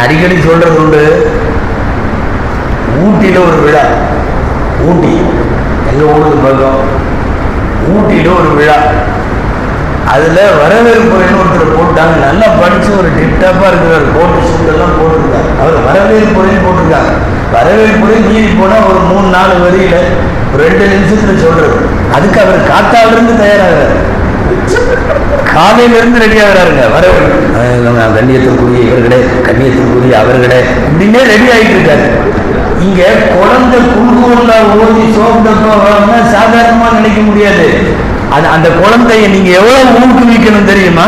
அடிக்கடி சொல்றது உண்டு. ஊட்டியில ஒரு விழா. ஊட்டி. எங்க ஊருக்கு பக்கம் ஊட்டியில ஒரு விழா. அதுல வரவேற்புரைன்னு ஒருத்தர் போட்டாங்க நல்லா படிச்சு ஒரு டிப்டாப்பா இருக்கிறார். கோட்டு சூட்டெல்லாம் போட்டிருக்காரு. அவர் வரவேற்புரைன்னு போட்டிருக்காங்க வரவேற்புரை மீறி போனா ஒரு மூணு நாலு வரியில ஒரு ரெண்டு நிமிஷத்துல சொல்றது. அதுக்கு அவர் காத்தாலிருந்து தயாராகிறார். காலையில இருந்து ரெடி ஆகிறாருங்க வர கண்ணியத்திற்குரிய இவர்களே கண்ணியத்திற்குரிய அவர்களே. இப்படின்னே ரெடி ஆகிட்டு இருக்காரு இங்க குழந்தை குழுகுவல்லா ஓதி சோப்பிட்டப்போ சாதாரணமா நினைக்க முடியாது. அது அந்த குழந்தைய நீங்க எவ்வளவு ஊக்குவிக்கணும் தெரியுமா?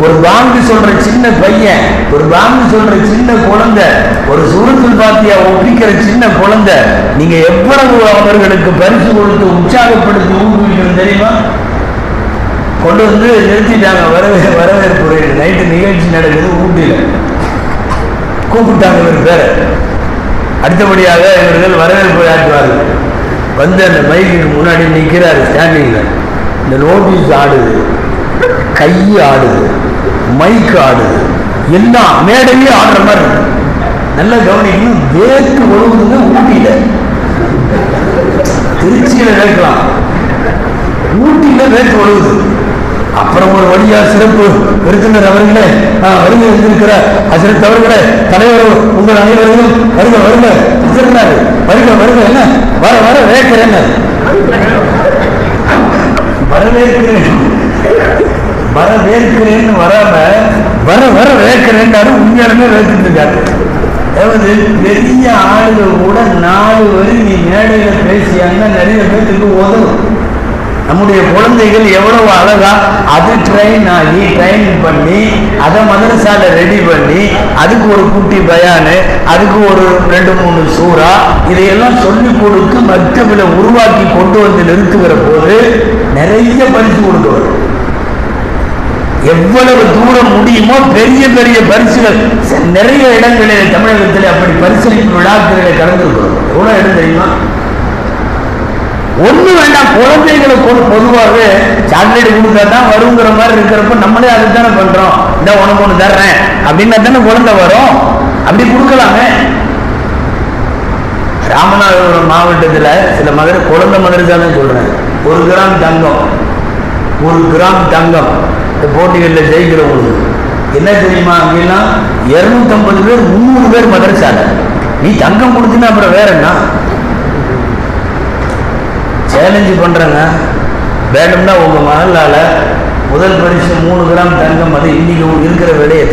ஒரு பாங்கு சொல்ற சின்ன பையன் ஒரு பாங்கு சொல்ற சின்ன குழந்தை ஒரு சுருத்தில் பாத்தியா ஒப்பிக்கிற சின்ன குழந்தை நீங்க எவ்வளவு அவர்களுக்கு பரிசு கொடுத்து உற்சாகப்படுத்தி ஊக்குவிக்கணும் தெரியுமா? கொண்டு வந்து நிறுத்திட்டாங்க. வரவே வரவேற்புரை. நைட்டு நிகழ்ச்சி நடக்குது ஊட்டியில். கூப்பிட்டாங்க இவர் பேரை. அடுத்தபடியாக இவர்கள் வரவேற்பு ஆற்றுவார்கள். வந்து அந்த மைக்கு முன்னாடி நிற்கிறாரு ஸ்டாண்டிங்கில் இந்த நோட்டீஸ் ஆடுது. கை ஆடுது. மைக் ஆடுது. எல்லாம் மேடையே ஆடுற மாதிரி நல்லா கவனிக்கணும். வேர்த்து ஒழுங்குங்க ஊட்டியில. திருச்சியில கேட்கலாம். ஊட்டியில வேர்த்து ஒழுகுது. அப்புறம் ஒரு வழியா சிறப்பு விருந்தினர் அவர்களே ஆஹ், வருகை வந்திருக்கிற அசிரத் அவர்களே தலைவர் உங்கள் அனைவரையும் வருக வருக வச்சிருந்தாரு வருக வருக என்ன? வர வர வேக்கிறேன் வரவேற்கிறேன். வரவேற்கிறேன்னு வராம வர வர வேக்கிறேன்னு உண்மையாலுமே வேர்த்துட்டு அதாவது பெரிய ஆளுகள் கூட நாலு வரி நீ மேடையில பேசியாங்கன்னா நிறைய பேர்த்துக்கு உதவும். நம்முடைய குழந்தைகள் எவ்வளவு அழகா அது ட்ரெயின் ஆகி ட்ரெயின் பண்ணி அதை மதரசால ரெடி பண்ணி அதுக்கு ஒரு குட்டி பயானு அதுக்கு ஒரு ரெண்டு மூணு சூறா இதையெல்லாம் சொல்லி கொடுத்து மக்தபில் உருவாக்கி கொண்டு வந்து நிறுத்துகிற போது நிறைய பரிசு கொடுக்கவர் எவ்வளவு தூரம் முடியுமோ பெரிய பெரிய பரிசுகள். நிறைய இடங்களில் தமிழகத்தில் அப்படி பரிசளிப்பு விழாக்களை கலந்துருக்கிறோம். எவ்வளவு இடம் தெரியுமா? ஒண்ணு வேண்டாம் குழந்தைகளை ஒரு பொதுவாகவே சாக்லேட் கொடுத்தா தான் வருங்கிற மாதிரி இருக்கிறப்ப நம்மளே அதுக்கு தானே பண்றோம். இந்த உனக்கு ஒண்ணு தர்றேன். அப்படின்னா தானே குழந்தை வரும். அப்படி கொடுக்கலாமே. ராமநாதபுரம் மாவட்டத்தில் சில மதுரை குழந்தை மதுரை சொல்றேன். ஒரு கிராம் தங்கம். ஒரு கிராம் தங்கம். இந்த போட்டிகளில் ஜெயிக்கிறவங்களுக்கு. என்ன தெரியுமா அப்படின்னா இருநூத்தம்பது பேர் முந்நூறு பேர் மதரசால நீ தங்கம் கொடுத்தீங்கன்னா அப்புறம் வேற என்ன? சேலஞ்சு பண்ணுறேங்க வேணும்னா உங்க மகளால முதல் பரிசு மூணு கிராம் தங்கம் அது இன்றைக்கி இருக்கிற விலையை